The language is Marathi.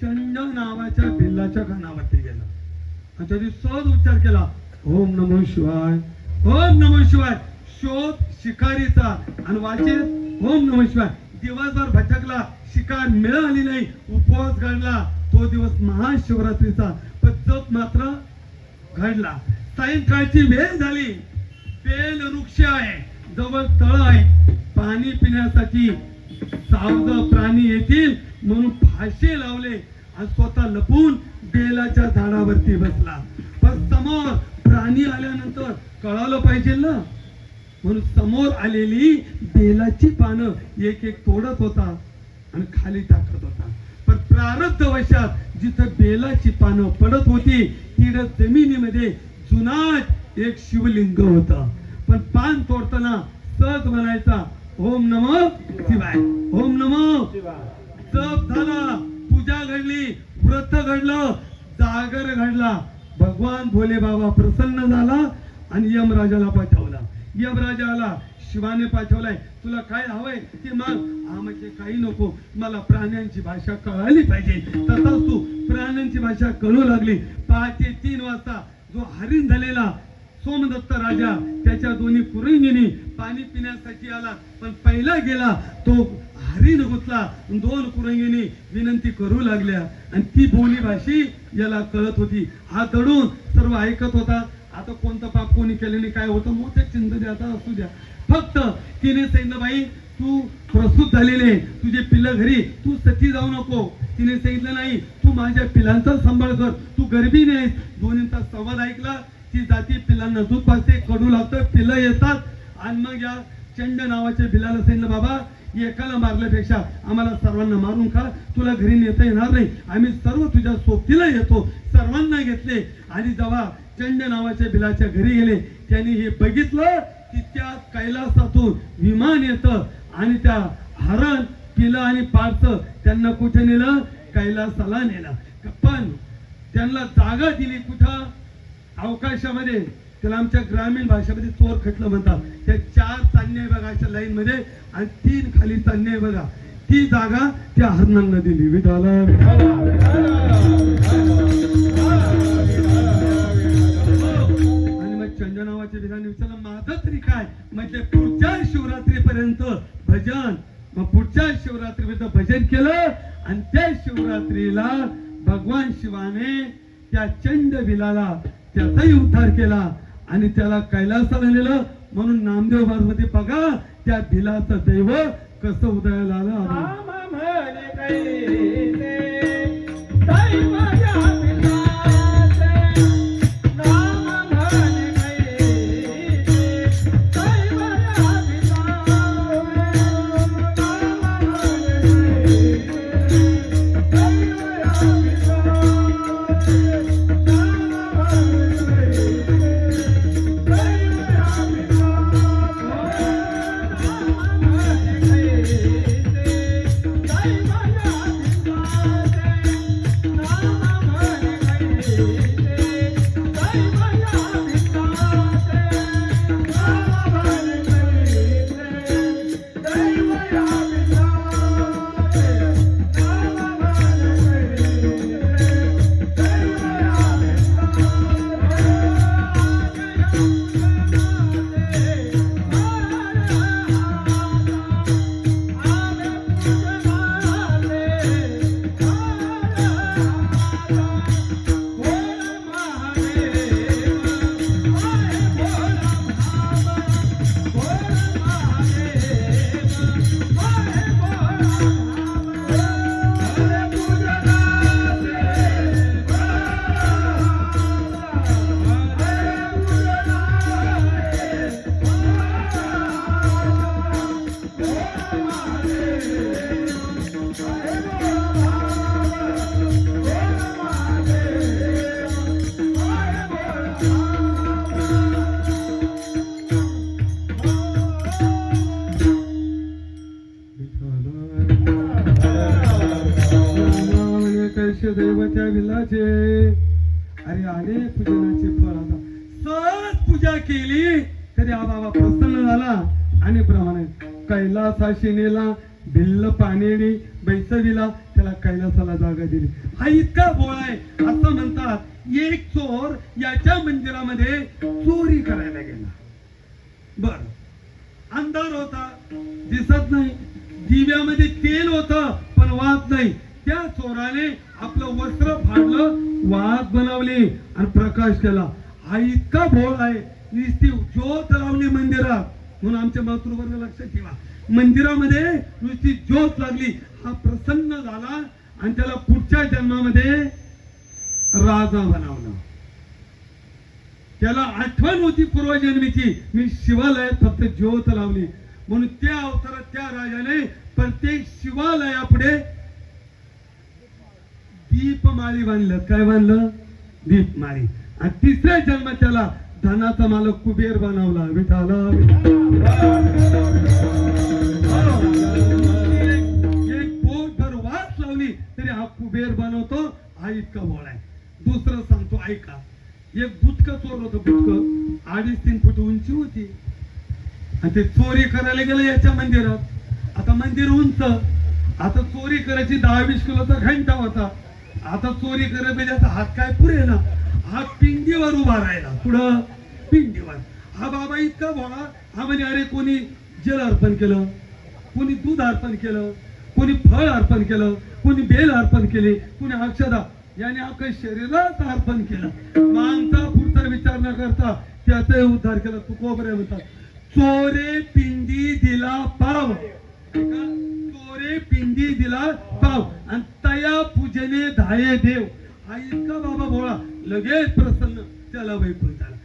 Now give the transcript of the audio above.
चंड नावाच्या बिल्लाच्या कानावरती गेला आणि त्याने सहज उच्चार केला ओम नमो शिवाय ओम नमो शिवाय शोध शिकारीचा आणि वाचेत ओम नमो शिवाय दिवसभर भटकला शिकार मिळाली नाही उपवास घडला तो दिवस महाशिवरात्रीचा पद्धत मात्र घडला. सायंकाळची वेळ झाली. बेल वृक्ष आहे. जवळ तळ आहे. पाणी पिण्यासाठी सावध प्राणी येतील म्हणून फाशे लावले. आणि स्वतः लपून बेलाच्या झाडावरती बसला. पण समोर प्राणी आल्यानंतर कळालं पाहिजे ना? म्हणून समोर आलेली बेलाची पानं एक एक तोडत होता आणि खाली टाकत होता. प्रारब्ध वशात जिथं बेलाची पानं पडत होती तिथं जमिनीमध्ये जुनाट एक शिवलिंग होता. पण पान तोडताना सहज म्हणायचा ओम नमो शिवाय ओम नमो जप झाला पूजा घडली व्रत घडलं जागर घडला. भगवान भोले बाबा प्रसन्न झाला आणि यमराजाला पाठवला. यमराजा आला शिवाने पाठवलाय. तुला काय हवंय? ते मग हा म्हणजे काही नको. मला प्राण्यांची भाषा कळाली पाहिजे. तसाच तू प्राण्यांची भाषा कळू लागली. पहाटे तीन वाजता जो हरिण झालेला सोमदत्त राजा त्याच्या दोन्ही कुरंगिनी पाणी पिण्यासाठी आला. पण पहिला गेला तो हरिण गुतला. दोन कुरंगिनी विनंती करू लागल्या. आणि ती बोली भाषी याला कळत होती. हा दडून सर्व ऐकत होता. आता कोणतं पाप कोणी केलं नाही काय होतं मोठे चिंत द्या आता असू द्या. फक्त तिने सांगितलं बाई तू प्रसूत झालेले तुझे पिल्लं घरी तू सती जाऊ नको. तिने सांगितलं नाही तू माझ्या पिलांचा सांभाळ कर तू गरबी नाहीस. दोन्हींचा संवाद ऐकला ती जाती पिलांना दूध पाजते कडू लागतं पिलं येतात. आणि मग या चंड नावाच्या बिलाला सांगितलं बाबा एकाला मारल्यापेक्षा आम्हाला सर्वांना मारून खा तुला घरी नेता येणार नाही. आम्ही सर्व तुझ्या सोबतीला येतो. सर्वांना घेतले. आणि जेव्हा चंड नावाच्या बिलाच्या घरी गेले त्यांनी हे बघितलं की त्या कैलासातून विमान येतं. आणि त्या हरण पिलं आणि पारचं त्यांना कुठे नेलं? कैलासाला नेलं. पण त्यांना जागा दिली कुठं? अवकाशामध्ये. त्याला आमच्या ग्रामीण भाषेमध्ये चोर खटलं म्हणतात. त्या चार चांदण्या बघा अशा लाईन मध्ये आणि तीन खाली चांदण्या बघा. ती जागा त्या हरणांना दिली. विठाला आणि मग चंदनावाच्या विधाने विचारलं माझं तरी काय? म्हणजे पुढच्या शिवरात्रीपर्यंत भजन. मग पुढच्या शिवरात्रीपर्यंत भजन केलं आणि त्या शिवरात्रीला भगवान शिवाने त्या चंड बिलाला त्याचाही उद्धार केला. आणि त्याला कैलासाला नेलं म्हणून नामदेवमध्ये बघा त्या भिलाचं दैव कसं उदयाला आलं पूजनाचे अरे आले पूजनाचे फळ आता. सहज पूजा केली तरी हा बाबा प्रसन्न झाला. आणि प्रमाणे कैलासाशी नेला भिल्ल पानेडी बैसविला त्याला कैलासाला जागा दिली. हा इतका बोळ आहे असं म्हणतात एक चोर याच्या मंदिरामध्ये चोरी करायला गेला. बर. अंधार होता दिसत नाही. दिव्यामध्ये तेल होत पण वाद नाही. त्या चोराने आपलं वस्त्र फाडलं वाहक बनवली आणि प्रकाश केला. हा इतका भोळ आहे. नुसती ज्योत लावली मंदिरात. म्हणून आमच्या मातृवर्ग लक्षात ठेवा. मंदिरामध्ये नुसती ज्योत लागली. हा प्रसन्न झाला आणि त्याला पुढच्या जन्मामध्ये राजा बनवला. त्याला आठवण होती पूर्वजन्मीची. मी शिवालयात फक्त ज्योत लावली. म्हणून त्या अवतारात त्या राजाने प्रत्येक शिवालयापुढे दीपमाळी बांधलं. काय बांधलं? दीपमाळी. आणि तिसऱ्या जन्मात त्याला धनाचा मालक कुबेर बनवला. विठाला एक पोटभर वास लावली तरी हा कुबेर बनवतो. हा इतका बोळ आहे. दुसरं सांगतो ऐका. एक बुटक चोर होतं बुटक. अडीच तीन फूट उंची होती. आणि ते चोरी करायला गेलं याच्या मंदिरात. आता मंदिर उंच. आता चोरी करायची दहा वीस किलोचा घंटा होता. आता चोरी करत म्हणजे आता हात काय पुरे ना? हा पिंडीवर उभा राहिला. पुढं पिंडीवर. हा बाबा इतका भोळा. हा म्हणे अरे कोणी जल अर्पण केलं? कोणी दूध अर्पण केलं? कोणी फळ अर्पण केलं? कोणी बेल अर्पण केले? कोणी अक्षदा याने आपल्या शरीरात अर्पण केलं. मानता पुढचा विचार न करता त्याचाही उद्धार केला. तू कोबऱ्या म्हणतात. चोरे पिंडी दिला पाव. चोरे पिंडी दिला पाव आणि तया पूजने धाये देव. हा इतका बाबा भोळा. लगेच प्रसन्न. त्याला वैकुंठाला